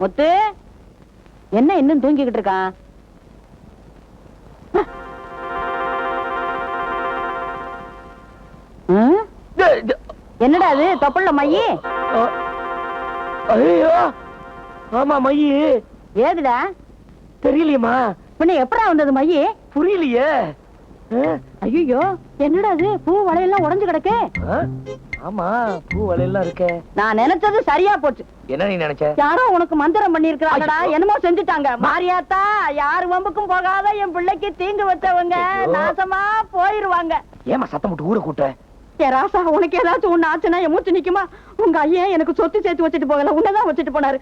முத்து என்ன இன்னும் தூங்கிக்கிட்டு இருக்கான்? என்னடா அது? தொப்புள்ள மையி? ஐயோ ஆமா மையி. ஏதுடா? தெரியலையேம்மா. பின்ன எப்படா வந்தது மையி? புரியலையே? ஐயோ என்னடா அது பூ வளையெல்லாம் உடைஞ்சு கிடக்கு? ஆமா பூ வலையெல்லாம் இருக்கே. நான் நினைச்சது சரியா போச்சு. என்ன நீ நினைச்ச? யாரோ உனக்கு மந்திரம் பண்ணிருக்காங்கடா. என்னமோ செஞ்சுட்டாங்க. மாரியாத்தா யார் வம்புக்கும் போகாத என் பிள்ளைக்கு தீங்கு வச்சவங்க. நாசமா போயிருவாங்க. ஏமா சத்தம் போட்டு ஊரை கூட்ட ராசா உனக்கு ஏதாச்சும் ஒண்ணு ஆச்சுன்னா என் மூச்சு நிக்குமா? உங்க ஐயன் எனக்கு சொத்து சேர்த்து வச்சுட்டு போகல. உன்னதான் வச்சுட்டு போனாரு.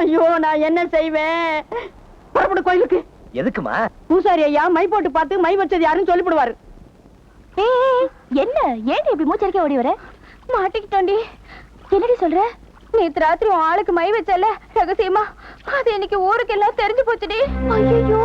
ஐயோ நான் என்ன செய்வேன்? புறப்படு கோயிலுக்கு. எதுக்குமா? பூசாரி ஐயா மை போட்டு பார்த்து மை வச்சது யாருன்னு சொல்லிவிடுவாரு. என்ன? ஏன் இப்படி மூச்சரிக்க ஓடி வர? மாட்டிக்கிட்டோண்டி. என்னடி சொல்ற? நேத்து ராத்திரி உன் ஆளுக்கு மை வச்சல ரகசியமா? அது இன்னைக்கு ஊருக்கு எல்லாம் தெரிஞ்சு போச்சுடி. ஐயோ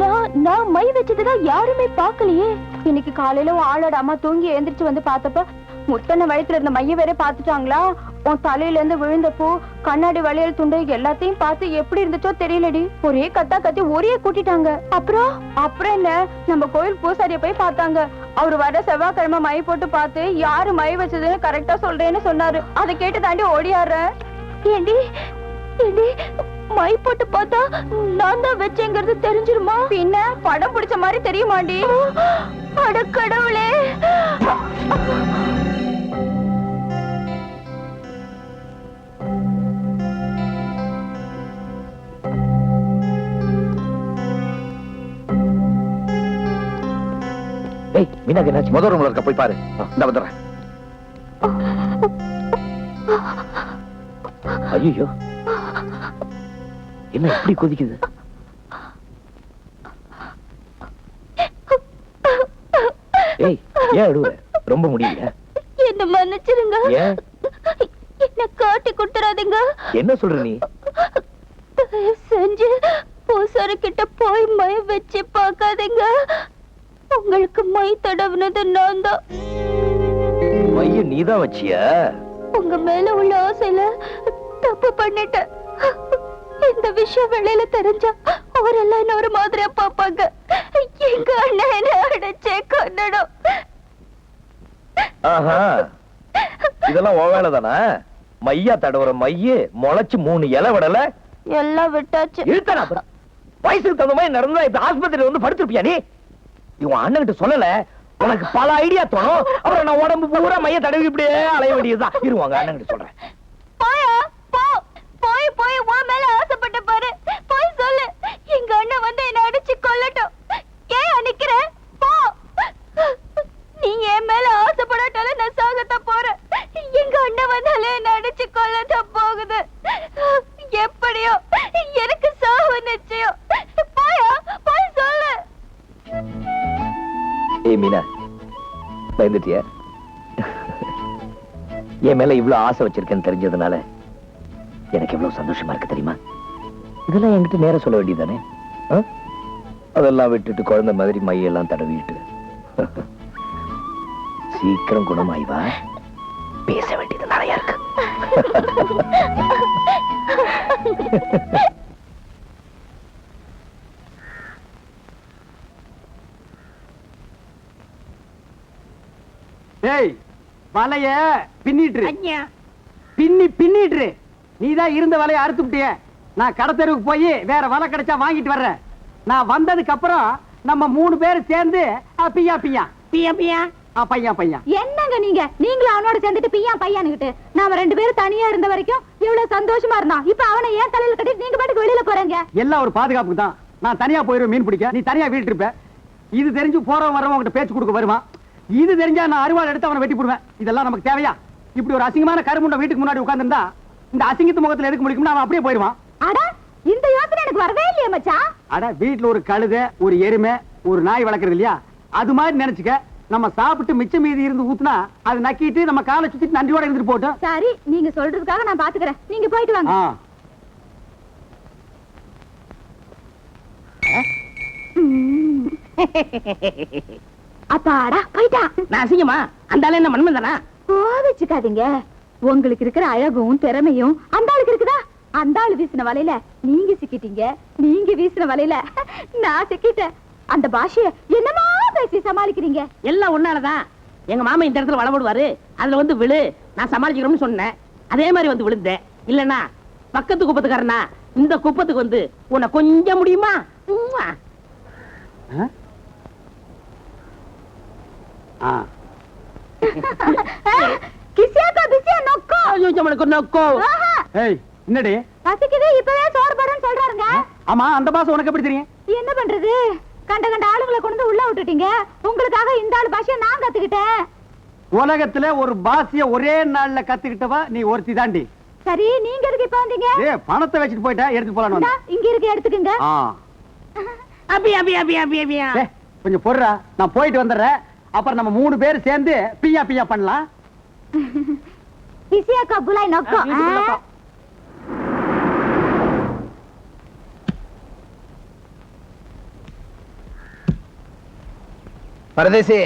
நான் நான் மை வச்சதுதான் யாருமே பார்க்கலையே. இன்னைக்கு காலையில உன் ஆளோட அம்மா தூங்கி எழுந்திரிச்சு வந்து பார்த்தப்ப முத்தன வயித்துல இருந்த மைய வேற பாத்துட்டாங்களா உன் தலையில இருந்து விழுந்த பூ கண்ணாடி வளையல் துண்டு எல்லாத்தையும் பார்த்து எப்படி இருந்துச்சோ தெரியலடி. ஒரே கத்தா கத்தி ஒரே கூட்டிட்டாங்க. அப்புறம்? அப்புறம் என்ன? நம்ம கோயில் பூசாரிய போய் பார்த்தாங்க. அவரு வர செவ்வாய்க்கிழமை மை போட்டு பார்த்து யாரு மை வச்சதுன்னு கரெக்டா சொல்றேன்னு சொன்னாரு. அதை கேட்டு தாண்டி ஓடியாடுற. ஏண்டி? ஏண்டி? மை போட்டு பார்த்தா நான் தான் வச்சேங்கிறது தெரிஞ்சிருமா? பின்ன படம் பிடிச்ச மாதிரி தெரியுமாண்டி? அட கடவுளே! ஏய் மீனாக்கு என்னாச்சு முதல் ரூம்ல இருக்க போய் பாரு. இந்த வந்துடுறேன். ஐயோ என்ன இப்படி கொதிக்குது? ஏய் ஏன் அழுவுற? ரொம்ப முடியல என்ன மன்னிச்சிருங்க. ஏன்? என்ன காட்டி கொடுத்துறாதீங்க. என்ன சொல்ற நீ? செஞ்சு பூசாரி கிட்ட போய் மை வச்சு பார்க்காதீங்க. உங்களுக்கு மை தடவுனது நான் தான் மைய நீதான் வச்சியா? உங்க மேல உள்ள ஆசையில தப்பு பண்ணிட்டேன். இந்த விஷயம் வெளியில தெரிஞ்சா அவரெல்லாம் என்ன ஒரு மாதிரியா பாப்பாங்க எங்க அண்ணன் என்ன அடைச்சே கொன்னடும் ஆஹா. இதெல்லாம் உன் வேலை தானே? மையா தடவுற மைய முளைச்சு மூணு இலை விடல. எல்லாம் விட்டாச்சு. இழுத்தனா வயசுக்கு தகுந்த மாதிரி நடந்தா இப்ப ஆஸ்பத்திரியில வந்து படுத்திருப்பியா நீ? இவன் அண்ணன்கிட்ட சொல்லல. உனக்கு பல ஐடியா தோணும். அப்புறம் நான் உடம்பு பூரா மைய தடவி இப்படியே அலைய வேண்டியதுதான். இருவாங்க அண்ணன் கிட்ட சொல்றேன். போயா போ. போய் போய் உன் மேல ஆசைப்பட்ட பாரு. போய் சொல்லு. எங்க அண்ணன் வந்து என்ன அடிச்சு கொல்லட்டும். ஏன் அடிக்கிற போ. நீ என் மேல ஆசைப்படாட்டாலும் நான் சாகத்தான் போறேன். எங்க அண்ணன் வந்தாலே என்ன அடிச்சு கொல்லத்தான் போகுது. பயந்துட்டியா? என் மேல இவ்வளவு ஆசை வச்சிருக்கேன்னு தெரிஞ்சதுனால எனக்கு எவ்வளவு சந்தோஷமா இருக்கு தெரியுமா? இதெல்லாம் என்கிட்ட நேரம் சொல்ல வேண்டியதானே அதெல்லாம் விட்டுட்டு குழந்தை மாதிரி மையெல்லாம் தடவிட்டு. சீக்கிரம் குணமாய்வா பேச வேண்டியது நிறைய இருக்கு ஏய் வலைய பின்னிட்டு பின்னி பின்னிட்டு நீதான் இருந்த வலைய அறுத்து விட்டிய நான் கடத்தெருவுக்கு போய் வேற வலை கிடைச்சா வாங்கிட்டு வர்றேன். நான் வந்ததுக்கு அப்புறம் நம்ம மூணு பேரும் சேர்ந்து பியா பியா ஆ, பையன் பையன் என்னங்க நீங்க? நீங்களும் அவனோட சேர்ந்துட்டு பிய்யா பையனுக்கிட்டு நாம ரெண்டு பேரும் தனியா இருந்த வரைக்கும் இவ்வளவு சந்தோஷமா இருந்தான் இப்ப அவனை ஏன் தலையில கட்டிட்டு நீங்க பாட்டுக்கு வெளியில போறீங்க? எல்லாம் ஒரு பாதுகாப்புக்கு தான். நான் தனியா போயிருவேன் மீன் பிடிக்க. நீ தனியா வீட்டு இருப்ப. இது தெரிஞ்சு போறவன் வரவன் உங்ககிட்ட பேச்சு கொடுக்க வருவான். இது தெரிஞ்சா நான் அருவாள் எடுத்து அவனை வெட்டி போடுவேன். இதெல்லாம் நமக்கு தேவையா? இப்படி ஒரு அசிங்கமான கருமுண்ட வீட்டுக்கு முன்னாடி உட்கார்ந்திருந்தா இந்த அசிங்கத்து முகத்துல எதுக்கு முடிக்கும்னா அவன் அப்படியே போயிருவான் அட இந்த யோசனை எனக்கு வரவே இல்லையே மச்சான் அட வீட்ல ஒரு கழுதை ஒரு எருமை ஒரு நாய் வளர்க்கறது இல்லையா? அது மாதிரி நினைச்சுக்க நம்ம சாப்பிட்டு மிச்சம் மீதி இருந்து ஊத்துனா அது நக்கிட்டு நம்ம காலை சுத்திட்டு நன்றியோட இருந்துட்டு போட்டோம் சரி நீங்க சொல்றதுக்காக நான் பாத்துக்கிறேன். நீங்க போயிட்டு வாங்க. அப்பாடா போயிட்டா. நான் அசிங்கமா? அந்த ஆளு என்ன மண்மன் தானா? கோவிச்சுக்காதீங்க உங்களுக்கு இருக்கிற அழகும் திறமையும் அந்த ஆளுக்கு இருக்குதா? அந்த ஆளு வீசின வலையில நீங்க சிக்கிட்டீங்க. நீங்க வீசின வலையில நான் சிக்கிட்டேன். அந்த பாஷைய என்னமா பேசி சமாளிக்கிறீங்க? எல்லாம் ஒன்னாலதான் எங்க மாமா இந்த இடத்துல வளபடுவாரு அதுல வந்து விழு. நான் சமாளிக்கிறோம்னு சொன்னேன். அதே மாதிரி வந்து விழுந்தேன். இல்லனா பக்கத்து குப்பத்துக்காரனா இந்த குப்பத்துக்கு வந்து உன்னை கொஞ்சம் முடியுமா? கிசியாக்கா பிசியா நொக்கோ. ஐயோ, நம்மளுக்கு நோக்கோ. ஏய் என்னடி? பசிக்குது இப்பவே சோறு போடுன்னு சொல்றாருங்க ஆமா அந்த பாசம் உனக்கு எப்படி தெரியும்? என்ன பண்றது? கண்ட கண்ட ஆளுங்களை கொண்டு உள்ள விட்டுட்டீங்க. உங்களுக்காக இந்த ஆளு பாஷைய நான் கத்துக்கிட்டேன். உலகத்துல ஒரு பாசிய ஒரே நாள்ல கத்துக்கிட்டவா நீ ஒருத்தி தாண்டி. சரி நீங்க எதுக்கு இப்ப வந்தீங்க? ஏ பணத்தை வச்சுட்டு போயிட்டா எடுத்து வந்தேன். இங்க இருக்கு எடுத்துக்கங்க. ஆ. அபி அபி அபி அபி ஏய், கொஞ்சம் பொறுடா நான் போயிட்டு வந்துடுறேன். அப்புறம் நம்ம மூணு பேர் சேர்ந்து பியா பியா பண்ணலாம். கிசியாக்கா புலாய் நொக்கோ. பரதேசி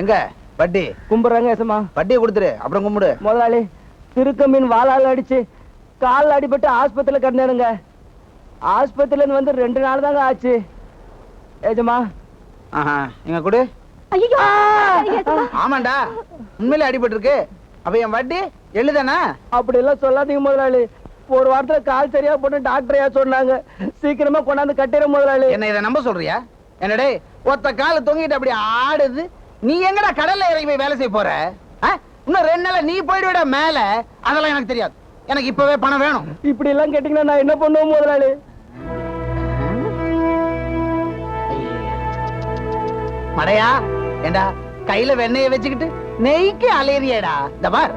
எங்க? வட்டி. கும்பிடுறாங்க ஏசமா வட்டியை கொடுத்துரு அப்புறம் கும்பிடு. முதலாளி திருக்க மீன் வாளால் அடிச்சு கால் அடிபட்டு ஆஸ்பத்திரியில கிடந்தானுங்க. ஆஸ்பத்திரியில இருந்து வந்து ரெண்டு நாள் தாங்க ஆச்சு. ஏஜமா ஆஹா இங்க கொடு. ஆமாண்டா. உண்மையிலே அடிபட்டு இருக்கு அப்ப என் வட்டி எழுதானா? அப்படி எல்லாம் சொல்லாதீங்க முதலாளி. ஒரு வாரத்துல கால் சரியா போட்டு டாக்டரையா சொன்னாங்க. சீக்கிரமா கொண்டாந்து கட்டிட முதலாளி. என்ன இதை நம்ப சொல்றியா? என்னடே ஒத்த கால தொங்கிட்டு அப்படி ஆடுது. நீ எங்கடா கடல்ல இறங்கி போய் வேலை செய்ய போற? இன்னும் ரெண்டு நாள்ல நீ போயிடுவிட மேல. அதெல்லாம் எனக்கு தெரியாது. எனக்கு இப்பவே பணம் வேணும். இப்படி எல்லாம் கேட்டீங்கன்னா நான் என்ன பண்ணுவேன் முதலாளி? மடையா? ஏண்டா கையில வெண்ணெய வச்சுக்கிட்டு நெய்க்கு அலையறியடா இந்த பார்.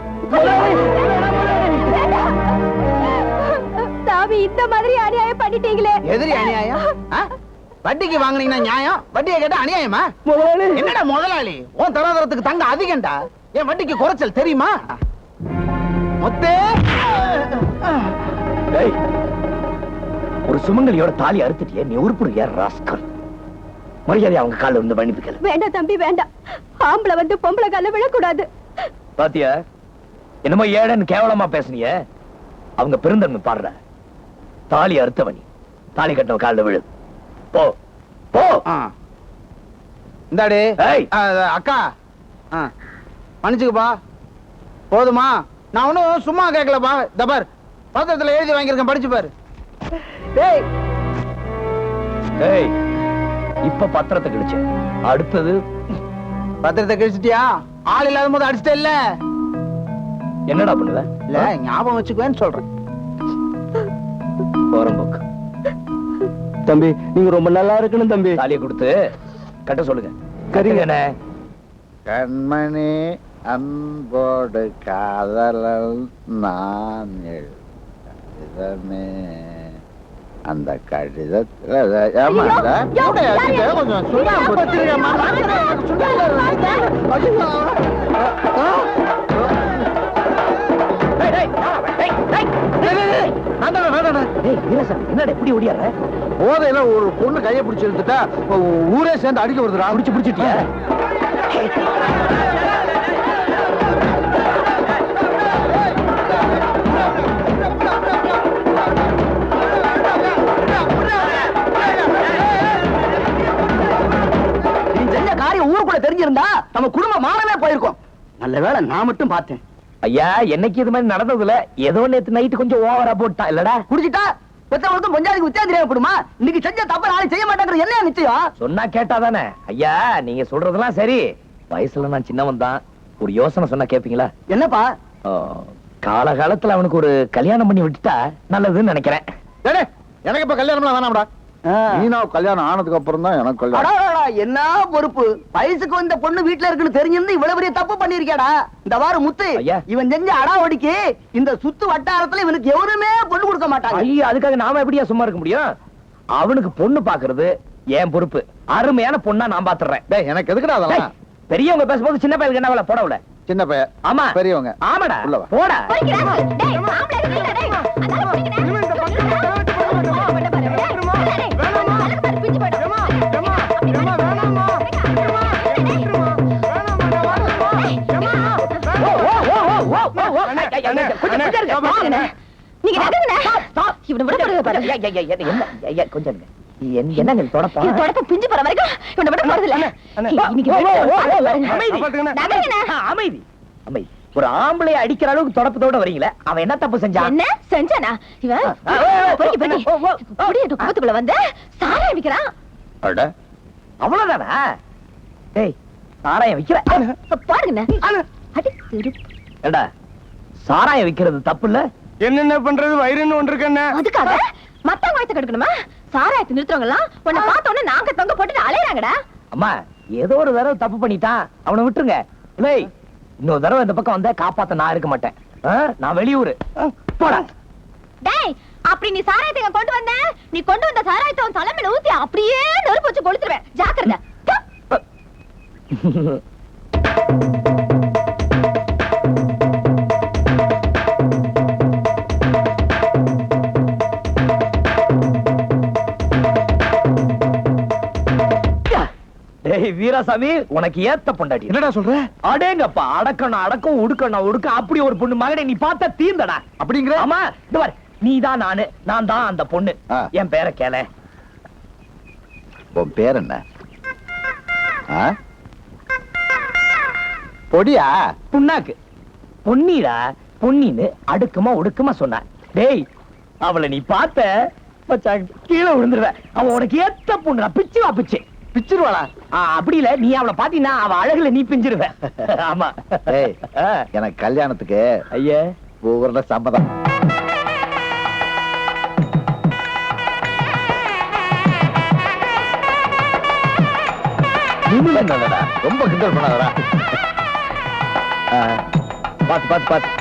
சாமி இந்த மாதிரி அநியாயம் பண்ணிட்டீங்களே. எதிரி அநியாயம்? வட்டிக்கு வாங்குனீங்கன்னா நியாயம்? வட்டியை கேட்டா அநியாயமா? முதலாளி. என்னடா முதலாளி? உன் தராதரத்துக்கு தங்க அதிகம்டா. என் வட்டிக்கு குறைச்சல் தெரியுமா? மொத்தே. டேய், ஒரு சுமங்கலியோட தாலி அறுத்துட்டியே நீ உருப்புடு ஏன் ராஸ்கல்? மரியாதை அவங்க காலில் வந்து மன்னிப்பு கேளு. வேண்டாம் தம்பி வேண்டாம் ஆம்பளை வந்து பொம்பளை கால விழக்கூடாது. பாத்தியா? என்னமோ ஏழன்னு கேவலமா பேசுனிய. அவங்க பெருந்தன்மை பாடுற. தாலி அறுத்தவனி. தாலி கட்டின காலில் விழு. போ. போ. ஆ. இந்தாடி. ஏய். ஆ, அக்கா. ஆ. மன்னிச்சுக்கப்பா. போதுமா. நான் ஒன்றும் சும்மா கேட்கலப்பா. தபார் பத்திரத்துல எழுதி வாங்கியிருக்கேன். படிச்சு பாரு. டேய் ஏய். இப்ப பத்திரத்தை கிழிச்ச. அடுத்தது பத்திரத்தை கழிச்சிட்டியா? ஆள் இல்லாத போது அடிச்சிட்ட இல்ல? என்னடா பண்ணுவ? இல்ல ஞாபகம் வச்சுக்குவேன்னு சொல்றேன். போறம்போக்கு தம்பி நீங்க ரொம்ப நல்லா இருக்கணும் தம்பி. தாலியை கொடுத்து கட்ட சொல்லுங்க. கரிங்கண்ணே கண்மணி அன்போடு காதலல் நான் எழுதமே அந்த போதையில ஒரு பொண்ணு கையை பிடிச்சு இழுத்துட்டா ஊரே சேர்ந்து அடிக்க வருதுடா முடிச்சு பிடிச்சிட்டியா தெரிஞ்சிருந்தா நம்ம குடும்பம் மாறவே போயிருக்கும். நல்ல வேளை நான் மட்டும் பார்த்தேன். ஐயா என்னைக்கு இது மாதிரி நடந்ததுல? ஏதோ நேத்து நைட்டு கொஞ்சம் ஓவரா போட்டான் இல்லடா? குடிச்சிட்டா? பெத்தவங்களுக்கும் பஞ்சாதிக்கு வித்தியாசம் தெரியாமப்படுமா இன்னைக்கு செஞ்ச தப்ப நாளைக்கு செய்ய மாட்டாங்கிற என்ன நிச்சயம்? சொன்னா கேட்டாதானே? ஐயா நீங்க சொல்றதெல்லாம் சரி. வயசுல நான் சின்னவன் தான். ஒரு யோசனை சொன்னா கேப்பீங்களா? என்னப்பா? காலகாலத்துல அவனுக்கு ஒரு கல்யாணம் பண்ணி விட்டுட்டா நல்லதுன்னு நினைக்கிறேன். டேய், எனக்கு இப்ப கல்யாணம்லாம் வேணாம்டா. நீனா கல்யாணம் ஆனதுக்கு அப்புறம் தான் எனக்கு கல்யாணம். அடாடாடா, என்ன பொறுப்பு? வயசுக்கு வந்த பொண்ணு வீட்டுல இருக்குன்னு தெரிஞ்சிருந்து இவ்வளவு பெரிய தப்பு பண்ணிருக்கேடா இந்த வாரம் முத்து. இவன் செஞ்ச அடாவடிக்கு இந்த சுத்து வட்டாரத்துல இவனுக்கு எவருமே பொண்ணு கொடுக்க மாட்டாங்க. ஐயோ அதுக்காக நாம எப்படியா சும்மா இருக்க முடியும்? அவனுக்கு பொண்ணு பாக்குறது என் பொறுப்பு. அருமையான பொண்ணா நான் பாத்துறேன். டேய் எனக்கு எதுக்குடா அதெல்லாம்? பெரியவங்க பேசும்போது சின்ன பையனுக்கு என்ன வேலை? போடவுல சின்ன பையன். ஆமா. பெரியவங்க. ஆமாடா. உள்ள வா. போடா என்ன கொஞ்சம் என்னங்க தொடப்ப? பிஞ்சு போற வரைக்கும் இவனை போறது இல்ல. அமைதி. அமைதி ஒரு ஆம்பளை அடிக்கிற அளவுக்கு தொடப்பத்தோட வரீங்களே அவன் என்ன தப்பு செஞ்சான் என்ன? செஞ்சானா? இவன் பொறுக்கி பொறுக்கி. குடியிட்டு குப்பத்துக்குள்ள வந்து சாராயம் விக்கிறான் அட. அவ்வளவுதானா? ஏய் சாராயம் விக்கிற. பாருங்க அடி திரு ஏடா சாராயம் விக்கிறது தப்பு இல்ல என்னென்ன பண்றது? வயிறுன்னு ஒன்று இருக்கண்ணே அதுக்காக? மத்தவங்க வயசு கெடுக்கணுமா? சாராயத்தை நிறுத்துறவங்க எல்லாம் உன்னை பார்த்த உடனே நாங்க தொங்க போட்டுட்டு அலையறாங்கடா. அம்மா ஏதோ ஒரு தடவை தப்பு பண்ணிட்டான் அவனை விட்டுருங்க. இல்லை இன்னொரு தடவை இந்த பக்கம் வந்தா காப்பாத்த நான் இருக்க மாட்டேன். ஆ, நான் வெளியூரு. ஆ, போடா. டேய் அப்படி நீ சாராயத்தை இங்க கொண்டு வந்த? நீ கொண்டு வந்த சாராயத்தை உன் தலைமையில ஊத்தி அப்படியே நெருப்பு வச்சு கொளுத்துருவேன். ஜாக்கிரதை. போ. டேய் வீராசாமி உனக்கு ஏத்த பொண்டாட்டி. என்னடா சொல்ற? அடேங்கப்பா அடக்கணும் அடக்கம் உடுக்கணும் உடுக்க அப்படி ஒரு பொண்ணு மகனே நீ பார்த்த தீர்ந்தடா. அப்படிங்கிற? ஆமா இந்த பாரு நீ தான் நானு நான் தான் அந்த பொண்ணு. என் பேரை கேள. உன் பேர் என்ன? பொடியா? புண்ணாக்கு. பொன்னிடா பொன்னின்னு அடுக்குமா ஒடுக்குமா சொன்ன டேய் அவளை நீ பார்த்த கீழே விழுந்துருவ. அவ உனக்கு ஏத்த பொண்ணுடா பிச்சு வா பிச்சு. பிச்சிருவாளா? அப்படி இல்ல. நீ அவளை பாத்தீங்கன்னா அவ அழகுல நீ பிஞ்சிருவ. ஆமா. எனக்கு கல்யாணத்துக்கு ஐயா. பூர்ண சம்மதம். ரொம்ப கிண்டல் பண்ணாதடா. பாத்து பாத்து பாத்து.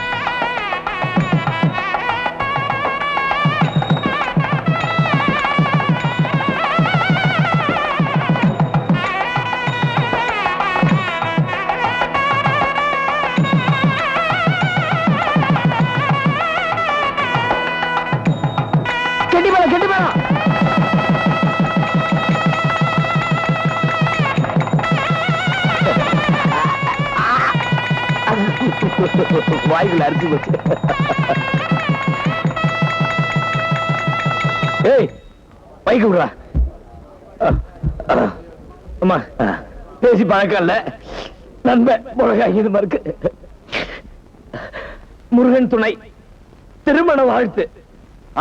வாய்கள் அரிச்சு போச்சு. ஏய் பைக்கு விடுறா. அம்மா பேசி பழக்கம் இல்ல. நண்பன் முருகாய் இது மறுக்கு. முருகன் துணை திருமண வாழ்த்து.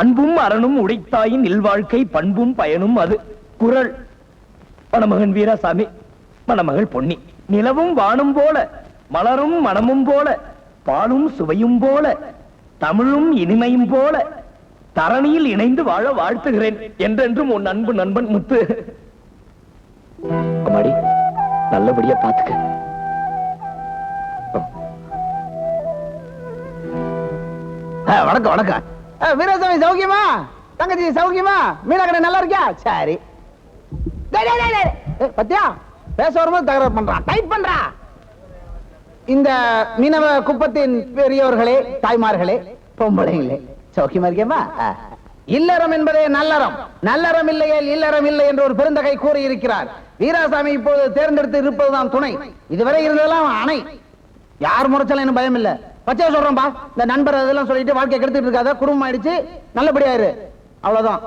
அன்பும் அரணும் உடைத்தாயின் இல்வாழ்க்கை பண்பும் பயனும் அது. குரல் மணமகன் வீராசாமி மணமகள் பொன்னி. நிலவும் வானும் போல மலரும் மனமும் போல பாலும் சுவையும் போல தமிழும் இனிமையும் போல தரணியில் இணைந்து வாழ வாழ்த்துகிறேன் என்றென்றும் உன் அன்பு நண்பன் முத்து. அம்மாடி நல்லபடியா பாத்துக்க. வணக்கம் வணக்கம். வீரசாமி சௌக்கியமா? தங்கச்சி சௌக்கியமா? மீனாக்கடை நல்லா இருக்கியா சரி. பத்தியா? பேச வரும்போது தகராறு பண்றான். டைட் பண்றா. இந்த மீனவ குப்பத்தின் பெரியோர்களே தாய்மார்களே பொம்பளைங்களே சௌக்கியமா இருக்கியமா ஆ. இல்லறம் என்பதே நல்லறம். நல்லறம் இல்லையே இல்லறம் இல்லை என்று ஒரு பெருந்தகை கூறி இருக்கிறார் வீராசாமி இப்போது தேர்ந்தெடுத்து இருப்பதுதான் துணை. இதுவரை இருந்ததெல்லாம் அணை. யார் முறைச்சாலும் எனக்கு பயம் இல்ல. பச்சையா சொல்றேன்பா. இந்த நண்பர் அதெல்லாம் சொல்லிட்டு வாழ்க்கை கெடுத்துட்டு இருக்காத. குடும்பம் ஆயிடுச்சு. நல்லபடியா இரு. அவ்வளவுதான்.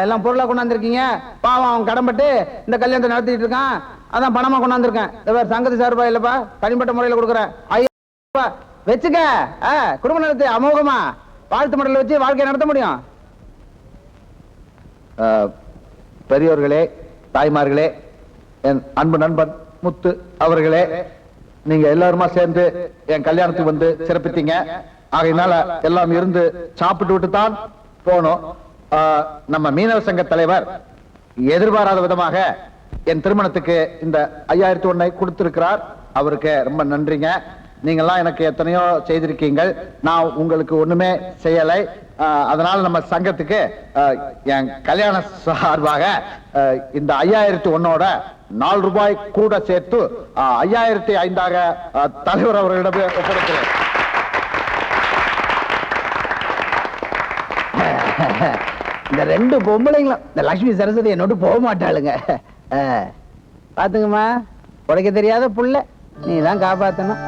எல்லாம் பொருளா கொண்டாந்துருக்கீங்க. பாவம் அவன் கடன்பட்டு இந்த கல்யாணத்தை நடத்திட்டு இருக்கான். அதான் பணமா கொண்டாந்துருக்கேன். இந்த வேற சங்கதி சார்பா இல்லப்பா? தனிப்பட்ட முறையில கொடுக்குறேன். ஐயா வச்சுக்க. குடும்ப நிலத்தை அமோகமா வாழ்த்து மடல வச்சு வாழ்க்கையை நடத்த முடியும். ஆ, பெரியோர்களே தாய்மார்களே என் அன்பு நண்பன் முத்து அவர்களே நீங்க எல்லாருமா சேர்ந்து என் கல்யாணத்துக்கு வந்து சிறப்பித்தீங்க. ஆகையினால எல்லாம் இருந்து சாப்பிட்டு விட்டு தான் போனோம் நம்ம மீனவ சங்க தலைவர் எதிர்பாராத விதமாக என் திருமணத்துக்கு இந்த ஐயாயிரத்தி ஒன்னை கொடுத்திருக்கிறார். அவருக்கு ரொம்ப நன்றிங்க. நீங்கள்லாம் எனக்கு எத்தனையோ செய்திருக்கீங்கள். நான் உங்களுக்கு ஒண்ணுமே செய்யலை. அதனால நம்ம சங்கத்துக்கு என் கல்யாண சார்பாக இந்த ஐயாயிரத்தி ஒன்னோட நாலு ரூபாய் கூட சேர்த்து ஐயாயிரத்தி ஐந்தாக தலைவர் அவர்களிடம் ஒப்படைக்கிறேன். இந்த ரெண்டு பொம்பளைங்களும் இந்த லட்சுமி சரஸ்வதி என்னோட போக மாட்டாளுங்க. பாத்துங்கம்மா உடைக்க தெரியாத புள்ள நீ தான் காப்பாத்தணும்.